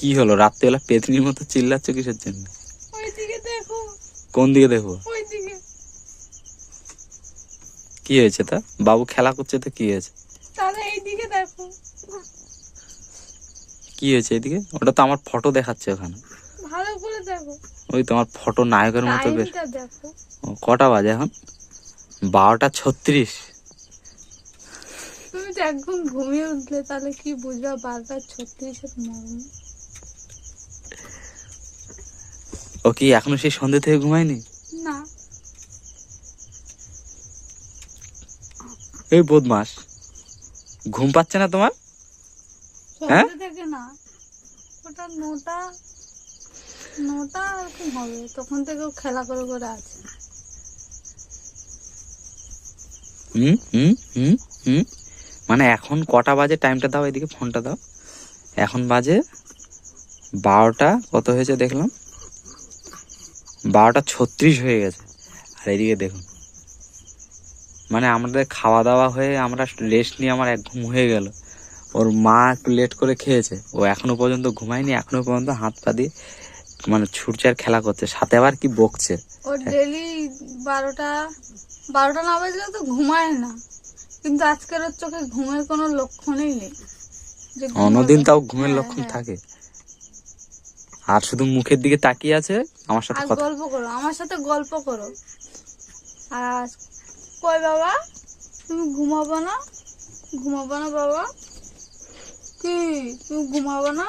কি হলো? রাত্রেবেলা পেতনির মতো চিল্লাচ্ছ কিসের জন্য? কোন দিকে ওইদিকে। কি হয়েছে তা? বাবু খেলা করছে তো কি হয়েছে? কি হয়েছে এদিকে ওটা তো আমার ফটো দেখাচ্ছে ওখানে। ভালো করে দেখো। ওই তোমার ফটো নায়কের মতো দেখো। ও, কটা বাজে এখন? বারোটা ছত্রিশ। তুমি তো একদম ঘুমিয়ে উঠলে তাহলে কি বুঝবা বারোটা ছত্রিশের মর্ম ও কি এখনও সেই সন্ধ্যে থেকে ঘুমায়নি? না। এই বদমাস ঘুম পাচ্ছে না তোমার? হ্যাঁ? থেকে না। ওটা নটা নটা এরকম হবে? তখন থেকেও খেলা করে করে আছে। হুম হুম হুম হুম। মানে এখন কটা বাজে? টাইমটা দাও এদিকে ফোনটা দাও। এখন বাজে বারোটা কত হয়েছে দেখলাম? বারোটা ছত্রিশ হয়ে গেছে। আর এদিকে দেখুন। মানে আমাদের খাওয়া দাওয়া হয়ে আমরা রেস্ট নিয়ে আমার এক ঘুম হয়ে গেল। ওর মা একটু লেট করে খেয়েছে। ও এখনও পর্যন্ত ঘুমায়নি এখনও পর্যন্ত হাত পা দিয়ে মানে ছুটছে আর খেলা করছে। সাথে আবার কি বকছে। ও ডেলি বারোটা বারোটা না বাজলে তো ঘুমায় না। কিন্তু আজকের ওর চোখে ঘুমের কোনো লক্ষণই নেই। অন্যদিন তাও ঘুমের হ্যাঁ, লক্ষণ হ্যাঁ। থাকে। আর শুধু মুখের দিকে তাকিয়ে আছে আমার সাথে কথা গল্প করো আমার সাথে গল্প করো। আর কই বাবা? তুমি ঘুমাবো না? ঘুমাবো না বাবা? কি? তুমি ঘুমাবো না?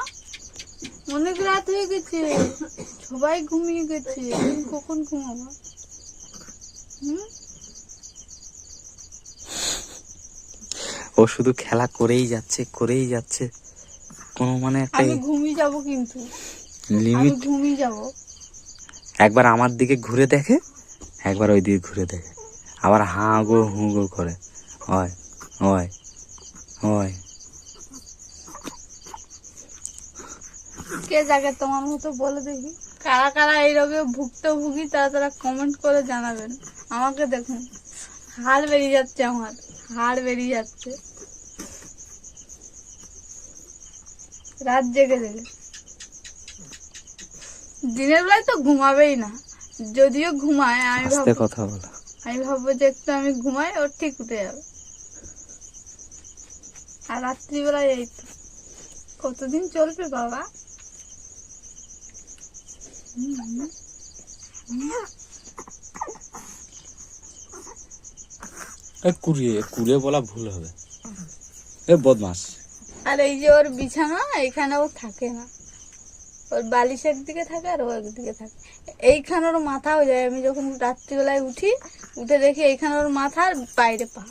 অনেক রাত হয়ে গেছে। সবাই ঘুমিয়ে গেছে। তুমি কখন ঘুমাবো? হুম? ও শুধু খেলা করেই যাচ্ছে করেই যাচ্ছে। কোনো মানে একটা আমি ঘুমিয়ে যাব কিন্তু। লিমিট? ঘুমিয়ে যাব। একবার আমার দিকে ঘুরে দেখে একবার ওই দিকে ঘুরে দেখে। আবার হাঁ গো হু গো করে। হয় হয় হয়। কে জাগে তোমার মতো বলে দেখি? কারা কারা এই রোগে ভুক্তভোগী তারা তারা কমেন্ট করে জানাবেন। আমাকে দেখুন। হাড় বেরিয়ে যাচ্ছে আমার। হাড় বেরিয়ে যাচ্ছে। রাত জেগে জেগে দিনের বেলায় তো ঘুমাবেই না। যদিও ঘুমায় আমি আস্তে ভাববো কথা বলো। আমি ভাববো যে একটু আমি ঘুমাই ওর ঠিক উঠে যাবে। আর রাত্রিবেলায় এই তো। কতদিন চলবে বাবা? কুড়িয়ে কুড়িয়ে বলা ভুল হবে। এ বদমাস। আর এই যে ওর বিছানা এখানে ও থাকে না। ওর বালিশ একদিকে থাকে আর ও একদিকে থাকে। এইখানে ওর মাথাও যায়। আমি যখন রাত্রিবেলায় উঠি, উঠে দেখি এইখানে ওর মাথা আর বাইরে পা।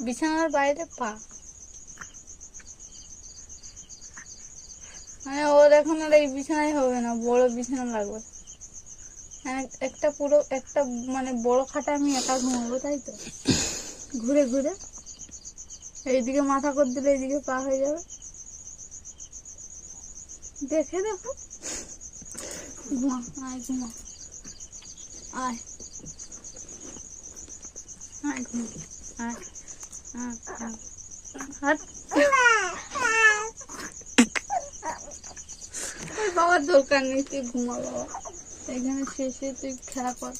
বিছানার বাইরে পা। মানে ওর এখন আর এই বিছানাই হবে না, বড় বিছানা লাগবে। মানে একটা পুরো, একটা মানে বড় খাটে আমি একা ঘুমাবো, তাই তো? ঘুরে ঘুরে। এইদিকে মাথা করে দিলে এইদিকে পা হয়ে যাবে। দেখে দেখো। ঘুমা, আয় ঘুমা। আয়। বাবার দরকার নেই, তুই ঘুমা বাবা। এখানে শেষে তুই খেলা কর।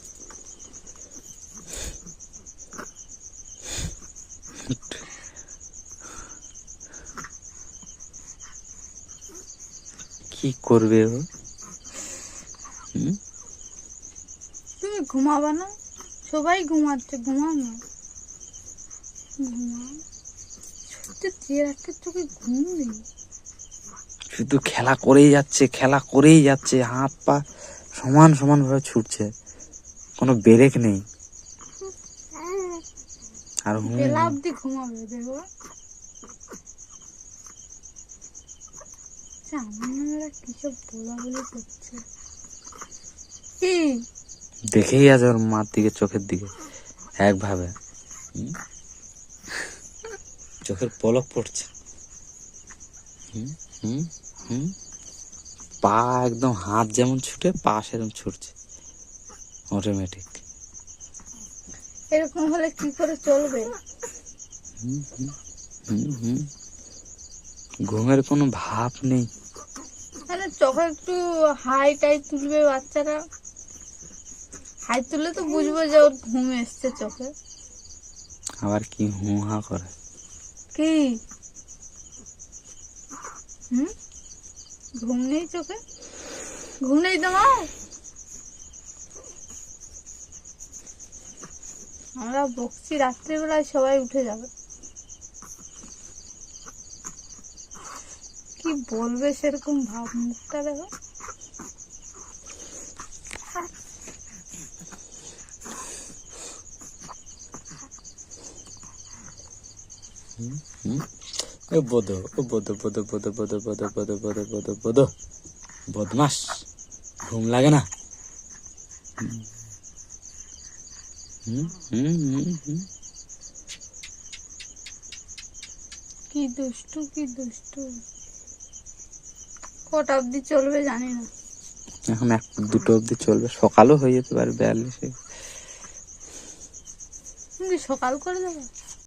কি করবে ও? তুমি ঘুমাবা না? সবাই ঘুমাচ্ছে ঘুমাও না। ঘুমাও। সত্যি চেয়ে একটা চোখে ঘুম নেই। শুধু খেলা করেই যাচ্ছে খেলা করেই যাচ্ছে হাত পা সমান সমান ভাবে ছুটছে। কোনো ব্রেক নেই। আর হুম ঘুমাবে দেখো আমার কিসব বলা বলি করছে। দেখেই আছে ওর মার দিকে চোখের দিকে একভাবে? চোখের পলক পড়ছে। হুম, হুম, হুম। পা একদম হাত যেমন ছুটে পা সেরকম ছুটছে। অটোমেটিক এরকম হলে কি করে চলবে? হুম হুম হুম হুম। ঘুমের কোনো ভাব নেই। আরে চোখে একটু হাই টাই তুলবে বাচ্চারা। হাই তুললে তো বুঝব যে ওর ঘুম এসছে চোখে। আবার কি হু হা করে? কি? হুম? ঘুম নেই চোখে? ঘুম নেই তোমার? আমরা বকছি রাত্রিবেলায় সবাই উঠে যাবে। কি বলবে সেরকম ভাব মুখটা দেখো। বোধ ও বোধ বোধ বোধ বোধ বোধ বোধ বোধ বোধ বোধ বদমাস ঘুম লাগে না। কি দুষ্টু কি দুষ্টু। কটা অবধি চলবে জানি না এখন এক দুটো অবধি চলবে। সকালও হয়ে যেতে পারে বিয়াল্লিশে। কি সকাল করে দেবো?